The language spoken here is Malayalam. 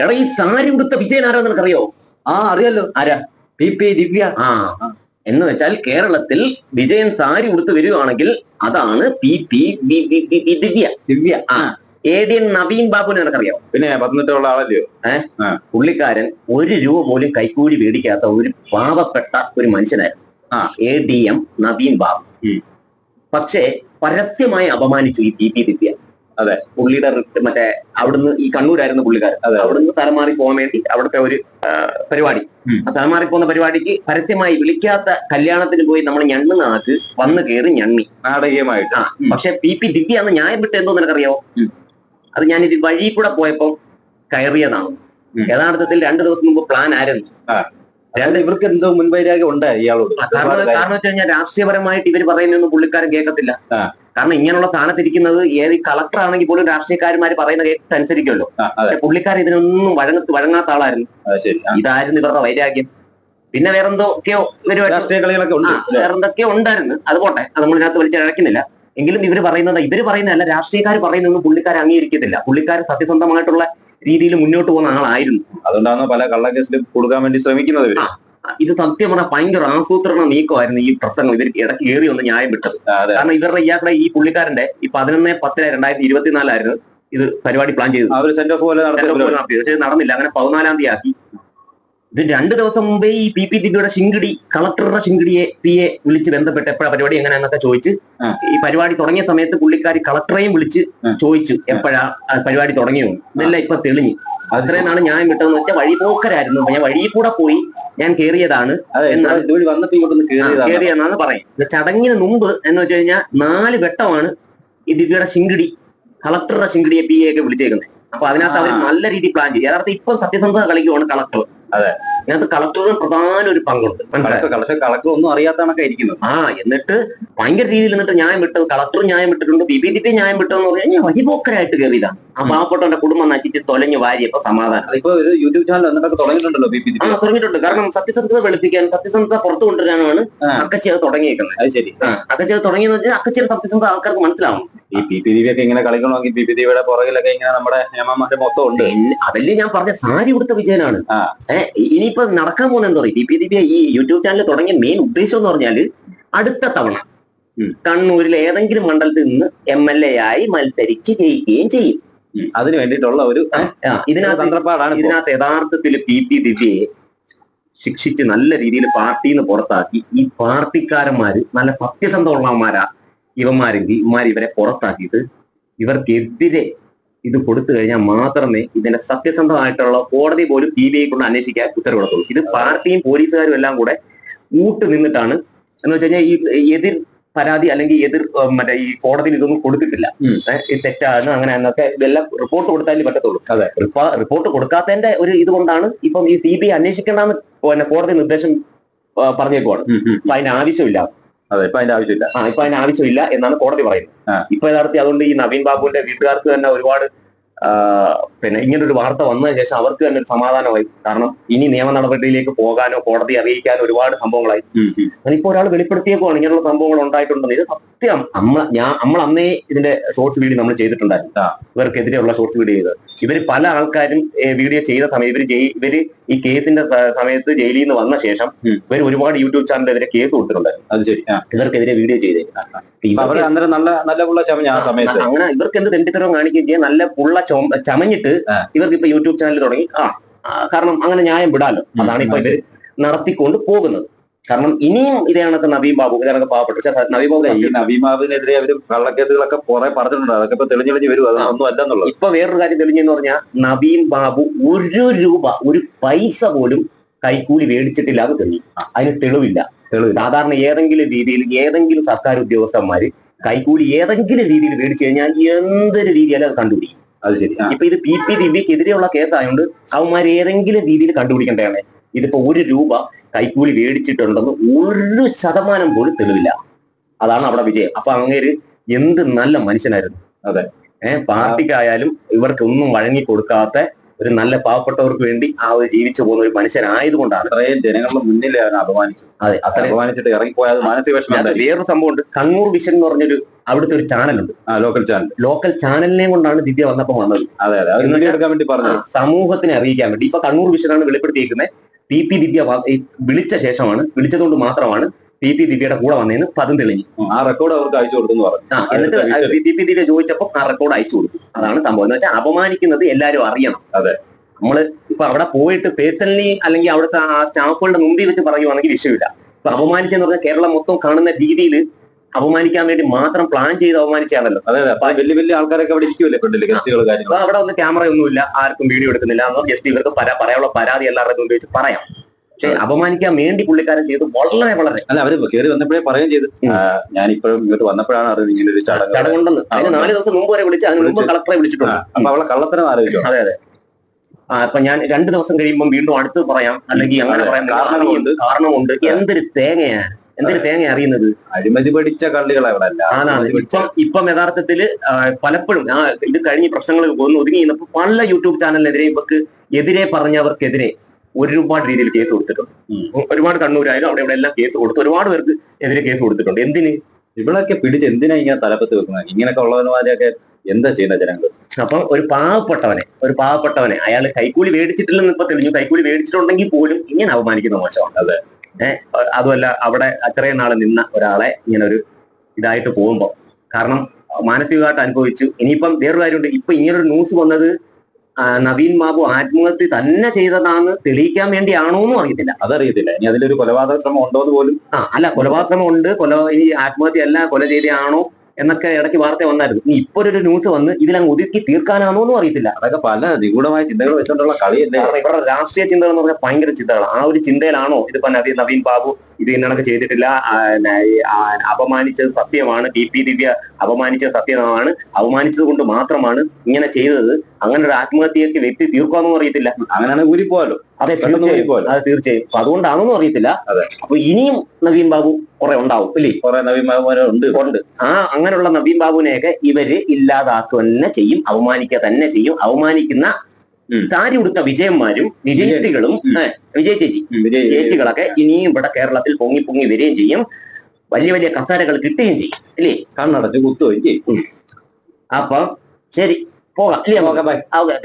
എടാ ഈ സാരി ഉടുത്ത വിജയൻ ആരോ നിനക്കറിയോ? ആ അറിയാലോ. ആരാ? P P Divya. ആ. എന്ന് വെച്ചാൽ കേരളത്തിൽ വിജയൻ സാരി ഉടുത്ത് വരികയാണെങ്കിൽ അതാണ് പി പി ദിവ്യ. ദിവ്യ. ആ. എ ഡി എൻ നവീൻ ബാബുവിനെ നിനക്കറിയോ? പിന്നെ പത്തനംതിട്ടയുള്ള ആളല്ലയോ പുള്ളിക്കാരൻ ഒരു രൂപ പോലും കൈക്കൂലി മേടിക്കാത്ത ഒരു പാവപ്പെട്ട ഒരു മനുഷ്യനായിരുന്നു. ആ. A D M Naveen Babu. പക്ഷേ പരസ്യമായി അപമാനിച്ചു ഈ പി പി ദിവ്യ. അതെ. പുള്ളിയുടെ മറ്റേ അവിടുന്ന് ഈ കണ്ണൂരായിരുന്നു പുള്ളിക്കാരൻ. അതെ. അവിടുന്ന് സ്ഥലം മാറി പോകാൻ വേണ്ടി അവിടുത്തെ ഒരു പരിപാടി. ആ സ്ഥലം മാറി പോകുന്ന പരിപാടിക്ക് പരസ്യമായി വിളിക്കാത്ത കല്യാണത്തിന് പോയി നമ്മൾ ഞണ്ണുന്ന ആൾക്ക് വന്ന് കയറി ഞണ്ണി. നാടകീയമായിട്ട്. ആ പക്ഷെ പി പി ദിവ്യ അന്ന് ന്യായം വിട്ട് എന്തോ നിനക്കറിയോ. അത് ഞാൻ ഇത് വഴി കൂടെ പോയപ്പോ കയറിയതാണ്. യഥാർത്ഥത്തിൽ രണ്ടു ദിവസം മുമ്പ് പ്ലാൻ ആയിരുന്നു. രണ്ട് ഇവർക്ക് എന്തോ മുൻവൈരാഗ്യം ഉണ്ട് ഇയാളോട്. കാരണം വെച്ച് കഴിഞ്ഞാൽ രാഷ്ട്രീയപരമായിട്ട് ഇവർ പറയുന്നൊന്നും പുള്ളിക്കാരൻ കേൾക്കത്തില്ല. കാരണം ഇങ്ങനെയുള്ള സ്ഥാനത്തിരിക്കുന്നത് ഏത് കളക്ടർ ആണെങ്കിൽ പോലും രാഷ്ട്രീയക്കാരന്മാര് പറയുന്ന കേട്ട് അനുസരിക്കുമല്ലോ. ആ, പക്ഷെ പുള്ളിക്കാരൻ ഇതിനൊന്നും വഴങ്ങ വഴങ്ങാത്ത ആളായിരുന്നു. ഇതായിരുന്നു ഇവരുടെ വൈരാഗ്യം. പിന്നെ വേറെന്തൊക്കെയോ ഇവരുമായിട്ട് രാഷ്ട്രീയ കളികളൊക്കെ ഉണ്ട്. വേറെന്തൊക്കെ വേറെന്തൊക്കെയോ ഉണ്ടായിരുന്നു. അത് പോട്ടെ. അത് നമ്മൾ ഇതിനകത്ത് വലിച്ചിഴക്കുന്നില്ല എങ്കിലും ഇവർ പറയുന്നത് ഇവർ പറയുന്നതല്ല രാഷ്ട്രീയക്കാർ പറയുന്നതൊന്നും പുള്ളിക്കാർ അംഗീകരിക്കത്തില്ല. പുള്ളിക്കാർ സത്യസന്ധമായിട്ടുള്ള രീതിയിൽ മുന്നോട്ട് പോകുന്ന ആളായിരുന്നു. അതുകൊണ്ടാണ് പല കള്ളക്കേസിലും കൊടുക്കാൻ വേണ്ടി ശ്രമിക്കുന്നത് ഇത് സത്യം പറഞ്ഞാൽ ഭയങ്കര ആസൂത്രണ നീക്കമായിരുന്നു ഈ പ്രസംഗം. ഇവർ ഇടയ്ക്ക് കയറി ഒന്ന് ന്യായം വിട്ടത്. കാരണം ഇവരുടെ ഇയാളുടെ ഈ പുള്ളിക്കാരന്റെ ഈ പതിനൊന്ന് പത്തിന് രണ്ടായിരത്തി ഇരുപത്തിനാലായിരുന്നു ഇത് പരിപാടി പ്ലാൻ ചെയ്തു അവർ സെന്റ് ഓഫ് പോലെ നടത്തി പക്ഷേ നടന്നില്ല. അങ്ങനെ പതിനാലാം തീയതി ആക്കി. ഇത് രണ്ട് ദിവസം മുമ്പേ ഈ പി പി ദിവ്യയുടെ ശിങ്കിടി കളക്ടറുടെ ശിങ്കിടിയെ പി എ വിളിച്ച് ബന്ധപ്പെട്ട് എപ്പോഴാ പരിപാടി എങ്ങനെ എന്നൊക്കെ ചോദിച്ച് ഈ പരിപാടി തുടങ്ങിയ സമയത്ത് പുള്ളിക്കാരി കളക്ടറെയും വിളിച്ച് ചോദിച്ചു എപ്പോഴാ പരിപാടി തുടങ്ങിയോ ഇതെല്ലാം ഇപ്പൊ തെളിഞ്ഞു. അത്രയും നാൾ ഞാൻ വിട്ടതെന്ന് വെച്ചാൽ വഴിപോക്കരായിരുന്നു ഞാൻ വഴി കൂടെ പോയി ഞാൻ കേറിയതാണ്. കേറിയതാണെന്ന് പറയും. ചടങ്ങിന് മുമ്പ് എന്ന് വെച്ച് കഴിഞ്ഞാൽ നാല് ഘട്ടമാണ് ഈ ദിവ്യയുടെ ശിങ്കിടി കളക്ടറുടെ ശിങ്കിടിയെ പി എ ഒക്കെ വിളിച്ചേക്കുന്നത്. അപ്പൊ അതിനകത്ത് അവർ. നല്ല രീതിയിൽ പ്ലാൻ ചെയ്യും യഥാർത്ഥം ഇപ്പൊ സത്യസന്ധത കളിക്കുവാണ് കളക്ടർ. അതെ. ഇതിനകത്ത് കളക്ടറുടെ പ്രധാന ഒരു പങ്കുണ്ട്. മനസ്സിലായോ? കളക്ടർ ഒന്നും അറിയാത്ത കണക്കാ ഇരിക്കുന്നത്. ആ എന്നിട്ട് ഭയങ്കര രീതിയിൽ എന്നിട്ട് ന്യായം വിട്ടത് കളക്ടർ ന്യായം വിട്ടിട്ടുണ്ട് ബി ബി പി ന്യായം വിട്ടതെന്ന് പറഞ്ഞാൽ ഞാൻ വഴിപോക്കരായിട്ട് കയറിയതാണ് ആ. പാവപ്പെട്ടവന്റെ കുടുംബം നശിച്ച് തൊലഞ്ഞു വാരിയപ്പോ സമാധാനം. ഇപ്പൊ ഒരു യൂട്യൂബ് ചാനൽ എന്നിട്ടൊക്കെ തുടങ്ങിയിട്ടുണ്ടല്ലോ ബി പി ആ തുടങ്ങിയിട്ടുണ്ട്. കാരണം സത്യസന്ധത വെളുപ്പിക്കാൻ സത്യസന്ധത പുറത്തു കൊണ്ടുവരാനാണ്. അക്കച്ചി അത് തുടങ്ങിയേക്കുന്നത്. അത് ശരി. അക്കച്ചി അത് തുടങ്ങിയെന്ന് വെച്ചാൽ അക്കച്ചിയുടെ സത്യസന്ധത ആൾക്കാർക്ക് മനസ്സിലാവും. ഈ പി പി ദിവ്യൊക്കെ ഇങ്ങനെ കളിക്കണമെങ്കിൽ പി പി ദിവ്യയുടെ പുറകിലൊക്കെ ഇങ്ങനെ നമ്മുടെ മൊത്തം ഉണ്ട്. അതല്ലേ ഞാൻ പറഞ്ഞ സാരി കൊടുത്ത വിജയനാണ്. ആ. ഇനിയിപ്പോ നടക്കാൻ പോകുന്ന എന്താ പറയുക? പി പി ഈ യൂട്യൂബ് ചാനൽ തുടങ്ങിയ മെയിൻ ഉദ്ദേശം എന്ന് പറഞ്ഞാൽ അടുത്ത തവണ കണ്ണൂരിലെ കണ്ണൂരിൽ ഏതെങ്കിലും മണ്ഡലത്തിൽ നിന്ന് എം എൽ എ ആയി മത്സരിച്ച് ജയിക്കുകയും ചെയ്യും. അതിന് വേണ്ടിയിട്ടുള്ള ഒരു ഇതിനകത്ത്. ഇതിനകത്ത് യഥാർത്ഥത്തിൽ പി. പി. ദിവ്യയെ ശിക്ഷിച്ച് നല്ല രീതിയിൽ പാർട്ടിയിൽ നിന്ന് പുറത്താക്കി ഈ പാർട്ടിക്കാരന്മാര് നല്ല സത്യസന്ധമുള്ളവന്മാരാ ഇവന്മാരെങ്കിൽ ഇവന്മാർ ഇവരെ പുറത്താക്കിയിട്ട് ഇവർക്കെതിരെ ഇത് കൊടുത്തു കഴിഞ്ഞാൽ മാത്രമേ ഇതിന്റെ സത്യസന്ധമായിട്ടുള്ള കോടതി പോലും സി ബി ഐ കൊണ്ട് അന്വേഷിക്കാൻ ഉത്തരവിടത്തുള്ളൂ. ഇത് പാർട്ടിയും പോലീസുകാരും എല്ലാം കൂടെ കൂട്ടു നിന്നിട്ടാണ്. എന്ന് വെച്ച് കഴിഞ്ഞാൽ ഈ എതിർ പരാതി അല്ലെങ്കിൽ എതിർ മറ്റേ ഈ കോടതിയിൽ ഇതൊന്നും കൊടുത്തിട്ടില്ല. ഇത് തെറ്റാണ് അങ്ങനെ എന്നൊക്കെ ഇതെല്ലാം റിപ്പോർട്ട് കൊടുത്താലേ പറ്റത്തുള്ളൂ. റിപ്പോർട്ട് കൊടുക്കാത്തതിന്റെ ഒരു ഇതുകൊണ്ടാണ് ഇപ്പം ഈ സി ബി ഐ അന്വേഷിക്കേണ്ടെന്ന് കോടതി നിർദ്ദേശം പറഞ്ഞേക്കുവാണ്. അപ്പൊ അതിന്റെ ആവശ്യമില്ല. അതെ ഇപ്പൊ അതിന്റെ ആവശ്യമില്ല ആ ഇപ്പൊ അതിന്റെ ആവശ്യമില്ല എന്നാണ് കോടതി പറയുന്നത്. ഇപ്പൊ യഥാർത്ഥത്തിൽ അതുകൊണ്ട് ഈ നവീൻ ബാബുവിന്റെ വീട്ടുകാർക്ക് തന്നെ ഒരുപാട് പിന്നെ ഇങ്ങനെ ഒരു വാർത്ത വന്നതിന് ശേഷം അവർക്ക് തന്നെ ഒരു സമാധാനമായി. കാരണം ഇനി നിയമ നടപടിയിലേക്ക് പോകാനോ കോടതി അറിയിക്കാനോ ഒരുപാട് സംഭവങ്ങളായി. അതിപ്പോ ഒരാൾ വെളിപ്പെടുത്തിയേക്കുവാണ് ഇങ്ങനെയുള്ള സംഭവങ്ങൾ ഉണ്ടായിട്ടുണ്ടെന്ന്. ഇത് സത്യം. നമ്മൾ ഞാൻ നമ്മൾ അന്നേ ഇതിന്റെ ഷോർട്സ് വീഡിയോ നമ്മൾ ചെയ്തിട്ടുണ്ടായിരുന്നു. ആ. ഇവർക്കെതിരെയുള്ള ഷോർട്സ് വീഡിയോ ചെയ്തത് ഇവർ പല ആൾക്കാരും വീഡിയോ ചെയ്ത സമയം ഇവർ ജയി- ഇവർ ഈ കേസിന്റെ സമയത്ത് ജയിലിൽ നിന്ന് വന്ന ശേഷം ഇവർ ഒരുപാട് യൂട്യൂബ് ചാനലിനെതിരെ കേസ് കൊടുത്തിട്ടുണ്ടായിരുന്നു. അത് ശരി. ഇവർക്കെതിരെ വീഡിയോ ചെയ്തേക്കുന്നത് നല്ല നല്ല പുള്ള ചമഞ്ഞ ആ സമയത്ത്. അങ്ങനെ ഇവർക്ക് എന്ത് തെണ്ടിത്തരം കാണിക്കുകയും ചെയ്യാൻ നല്ല പുള്ള ചമഞ്ഞിട്ട് ഇവർക്ക് ഇപ്പൊ യൂട്യൂബ് ചാനൽ തുടങ്ങി. ആ കാരണം അങ്ങനെ ന്യായം വിടാലോ. അതാണ് ഇപ്പൊ ഇവർ നടത്തിക്കൊണ്ട് പോകുന്നത്. കാരണം ഇനിയും ഇതേ കണക്ക് നവീം ബാബു ഇതേ കണക്ക് പാവപ്പെട്ടു. പക്ഷെ നവീം ബാബു ഈ ബാബുവിനെതിരെ അവർ കള്ളക്കേസുകളൊക്കെ കുറെ പറഞ്ഞിട്ടുണ്ട്. അതൊക്കെ ഇപ്പൊ തെളിഞ്ഞെളിഞ്ഞ് വരും. അത് ഒന്നും അല്ലെന്നുള്ളത് ഇപ്പൊ വേറൊരു കാര്യം തെളിഞ്ഞെന്ന് പറഞ്ഞാൽ നവീം ബാബു ഒരു രൂപ ഒരു പൈസ പോലും കൈക്കൂലി മേടിച്ചിട്ടില്ല അത് തെളിഞ്ഞു. അതിന് തെളിവില്ല. തെളിവ് സാധാരണ ഏതെങ്കിലും രീതിയിൽ ഏതെങ്കിലും സർക്കാർ ഉദ്യോഗസ്ഥന്മാര് കൈക്കൂലി ഏതെങ്കിലും രീതിയിൽ മേടിച്ചു കഴിഞ്ഞാൽ എന്തൊരു രീതിയിലും അത് കണ്ടുപിടിക്കും. അത് ശരി. ഇപ്പൊ ഇത് പി പി ദിവ്യക്കെതിരെയുള്ള കേസായതുകൊണ്ട് അവന്മാർ ഏതെങ്കിലും രീതിയിൽ കണ്ടുപിടിക്കേണ്ടതാണ് ഇതിപ്പോ ഒരു രൂപ കൈക്കൂലി മേടിച്ചിട്ടുണ്ടെന്ന് ഒരു ശതമാനം പോലും തെളിവില്ല അതാണ് അവിടെ വിജയം അപ്പൊ അങ്ങേര് എന്ത് നല്ല മനുഷ്യനായിരുന്നു അതെ. ഏഹ് പാർട്ടിക്കായാലും ഇവർക്ക് ഒന്നും വഴങ്ങി കൊടുക്കാത്ത ഒരു നല്ല പാവപ്പെട്ടവർക്ക് വേണ്ടി ആ ഒരു ജീവിച്ചു പോകുന്ന ഒരു മനുഷ്യനായതുകൊണ്ടാണ് അത്രയും ജനങ്ങളുടെ മുന്നിൽ അപമാനിച്ചു അതെ അത്ര അപമാനിച്ചിട്ട് ഇറങ്ങിപ്പോയത് മാനസിക വിഷമം വേറൊരു സംഭവം ഉണ്ട്. സംഭവമുണ്ട് കണ്ണൂർ വിഷൻ എന്ന് പറഞ്ഞൊരു അവിടുത്തെ ഒരു ചാനലുണ്ട്. ആ ലോക്കൽ ചാനൽ ലോക്കൽ ചാനലിനെ കൊണ്ടാണ് ദിവ്യ വന്നപ്പോൾ വന്നത്. അതെ അതെ. അവർ വീഡിയോ എടുക്കാൻ വേണ്ടി പറഞ്ഞു സമൂഹത്തിനെ അറിയിക്കാൻ വേണ്ടി. ഇപ്പൊ കണ്ണൂർ വിഷനാണ് വെളിപ്പെടുത്തിയിരിക്കുന്നത്. പി. പി. ദിവ്യ വിളിച്ച ശേഷമാണ്. വിളിച്ചതുകൊണ്ട് മാത്രമാണ് പി പി ദിവ്യയുടെ കൂടെ വന്നതിന് പദം തെളിഞ്ഞു. ആ റെക്കോർഡ് അവർക്ക് അയച്ചു കൊടുത്തു പറഞ്ഞു. എന്നിട്ട് പി പി ദിവ്യ ചോദിച്ചപ്പോൾ ആ റെക്കോർഡ് അയച്ചു കൊടുത്തു. അതാണ് സംഭവം. എന്ന് വെച്ചാൽ അപമാനിക്കുന്നത് എല്ലാവരും അറിയണം. അതെ. നമ്മൾ ഇപ്പൊ അവിടെ പോയിട്ട് പേഴ്സണലി അല്ലെങ്കിൽ അവിടുത്തെ ആ സ്റ്റാഫുകളുടെ മുമ്പിൽ വെച്ച് പറയുവാണെങ്കിൽ വിഷയമില്ല. ഇപ്പൊ അപമാനിച്ചെന്ന് പറഞ്ഞാൽ കേരളം മൊത്തം കാണുന്ന രീതിയിൽ അപമാനിക്കാൻ വേണ്ടി മാത്രം പ്ലാൻ ചെയ്ത് അപമാനിച്ചാണല്ലോ വലിയ വലിയ ആൾക്കാരൊക്കെ അവിടെ ഇരിക്കുമല്ലേ ഫ്രണ്ടിൽ ഗസ്റ്റുകൾ അവിടെ ഒന്നും ക്യാമറ ഒന്നുമില്ല. ആർക്കും വീഡിയോ എടുക്കുന്നില്ല. ജസ്റ്റ് ഇവർക്ക് പറയാനുള്ള പരാതി എല്ലാവരുടെ മുമ്പിൽ വെച്ച് പറയാം. പക്ഷെ അപമാനിക്കാൻ വേണ്ടി പുള്ളിക്കാരൻ ചെയ്ത് വളരെ വളരെ. അല്ല അവർ കയറി വന്നപ്പോഴേ പറയുകയും ചെയ്തു. ഞാനിപ്പോഴും ഇങ്ങോട്ട് വന്നപ്പോഴാണ് അറിയുന്നത് ഇങ്ങനെ ഒരു ചടങ്ങ്. ചടങ്ങുണ്ടെന്ന്. അതിന് നാല് ദിവസം മുമ്പ് വരെ വിളിച്ച് അതിന് മുമ്പ്. കളക്ടറെ വിളിച്ചിട്ടുണ്ട്. അപ്പൊ അവളെ കള്ളത്തരം ആലോചിച്ചോ? അതെ അതെ. ആ അപ്പൊ ഞാൻ രണ്ടു ദിവസം കഴിയുമ്പോൾ വീണ്ടും അടുത്ത് പറയാം. അല്ലെങ്കിൽ അങ്ങനെ പറയാം കാരണമുണ്ട്. കാരണമുണ്ട്. എന്തൊരു തേങ്ങയാണ് എന്തൊരു തേങ്ങ അറിയുന്നത്? അഴിമതി പഠിച്ച പഠിച്ച ഇപ്പം ഇപ്പം യഥാർത്ഥത്തിൽ പലപ്പോഴും ആ ഇത് കഴിഞ്ഞ് പ്രശ്നങ്ങൾ ഒന്ന് ഒതുങ്ങി പല യൂട്യൂബ് ചാനലിനെതിരെ ഇവർക്ക് എതിരെ പറഞ്ഞവർക്കെതിരെ ഒരുപാട് രീതിയിൽ കേസ് കൊടുത്തിട്ടുണ്ട്. ഒരുപാട് കണ്ണൂരായാലും അവിടെ ഇവിടെ എല്ലാം കേസ് കൊടുത്തു ഒരുപാട് പേർക്ക് എതിരെ കേസ് കൊടുത്തിട്ടുണ്ട്. എന്തിന്? ഇവളൊക്കെ പിടിച്ച് എന്തിനാ ഇങ്ങനെ തലപ്പത്ത് വെക്കുന്നത്? ഇങ്ങനെയൊക്കെ ഉള്ളവന്മാരെയൊക്കെ എന്താ ചെയ്യുന്ന ജനങ്ങൾ അപ്പൊ ഒരു പാവപ്പെട്ടവനെ ഒരു പാവപ്പെട്ടവനെ അയാൾ കൈക്കൂലി മേടിച്ചിട്ടില്ലെന്ന് ഇപ്പൊ തെളിഞ്ഞു. കൈക്കൂലി മേടിച്ചിട്ടുണ്ടെങ്കിൽ പോലും ഇങ്ങനെ അപമാനിക്കുന്ന മോശമാണ്. അതെ. ഏഹ് അതുമല്ല അവിടെ അത്രയും നാളെ നിന്ന ഒരാളെ ഇങ്ങനെ ഒരു ഇതായിട്ട് പോകുമ്പോ. കാരണം മാനസികമായിട്ട് അനുഭവിച്ചു. ഇനിയിപ്പം വേറൊരു കാര്യമുണ്ട്. ഇപ്പൊ ഇങ്ങനൊരു ന്യൂസ് വന്നത് നവീൻ ബാബു ആത്മഹത്യ തന്നെ ചെയ്തതാന്ന് തെളിയിക്കാൻ വേണ്ടിയാണോ എന്നും അറിയത്തില്ല. അതറിയത്തില്ല. ഇനി അതിലൊരു കൊലപാതക ശ്രമം ഉണ്ടോ എന്ന് പോലും ആ അല്ല കൊലപാതക ശ്രമം ഉണ്ട്. കൊല ഇനി ആത്മഹത്യ അല്ല കൊല ചെയ്തയാണോ എന്നൊക്കെ ഇടയ്ക്ക് വാർത്ത വന്നായിരുന്നു. ഇനി ഇപ്പൊ ഒരു ന്യൂസ് വന്ന് ഇതിലങ്ങ് ഒതുക്കി തീർക്കാനാണോ എന്നും അറിയത്തില്ല. അതൊക്കെ പല നിഗൂഢമായ ചിന്തകൾ വെച്ചുകൊണ്ടുള്ള കളിയല്ലേ? ഇവരുടെ രാഷ്ട്രീയ ചിന്തകൾ എന്ന് പറഞ്ഞാൽ ഭയങ്കര ചിന്തകളാണ്. ആ ഒരു ചിന്തയിലാണോ ഇതിപ്പോ നവീൻ നവീൻ ബാബു ഇത് ഇന്നണക്ക് ചെയ്തിട്ടില്ല. അപമാനിച്ചത് സത്യമാണ്. ടി പി ദിവ്യ അപമാനിച്ചത് സത്യമാണ്. അപമാനിച്ചത് കൊണ്ട് മാത്രമാണ് ഇങ്ങനെ ചെയ്തത്. അങ്ങനെ ഒരു ആത്മഹത്യക്ക് വ്യക്തി തീർക്കാമെന്നും അറിയത്തില്ല. അങ്ങനെയാണ് ഊരി പോവാലോ അതെ തീർച്ചയായും അതെ തീർച്ചയായും. അപ്പൊ അതുകൊണ്ടാണെന്നും അറിയത്തില്ല. അതെ. അപ്പൊ ഇനിയും നവീൻ ബാബു കുറെ ഉണ്ടാവും ഇല്ലേ? കുറെ നവീൻ ബാബു ഉണ്ട്. ഉണ്ട്. ആ അങ്ങനെയുള്ള നവീൻ ബാബുവിനെയൊക്കെ ഇവർ ഇല്ലാതാക്കുക തന്നെ ചെയ്യും. അപമാനിക്കുക തന്നെ ചെയ്യും. അവമാനിക്കുന്ന ഉം. സാരി ഉടുത്ത വിജയന്മാരും വിജയത്തികളും വിജയ ചേച്ചി ചേച്ചികളൊക്കെ ഇനിയും ഇവിടെ കേരളത്തിൽ പൊങ്ങി പൊങ്ങി വരികയും ചെയ്യും. വലിയ വലിയ കസാരകൾ കിട്ടുകയും ചെയ്യും അല്ലേ? കണ്ണടച്ച് കുത്തുകയും ചെയ്യും. അപ്പൊ ശരി പോകാം. ബൈ. ഓക്കെ.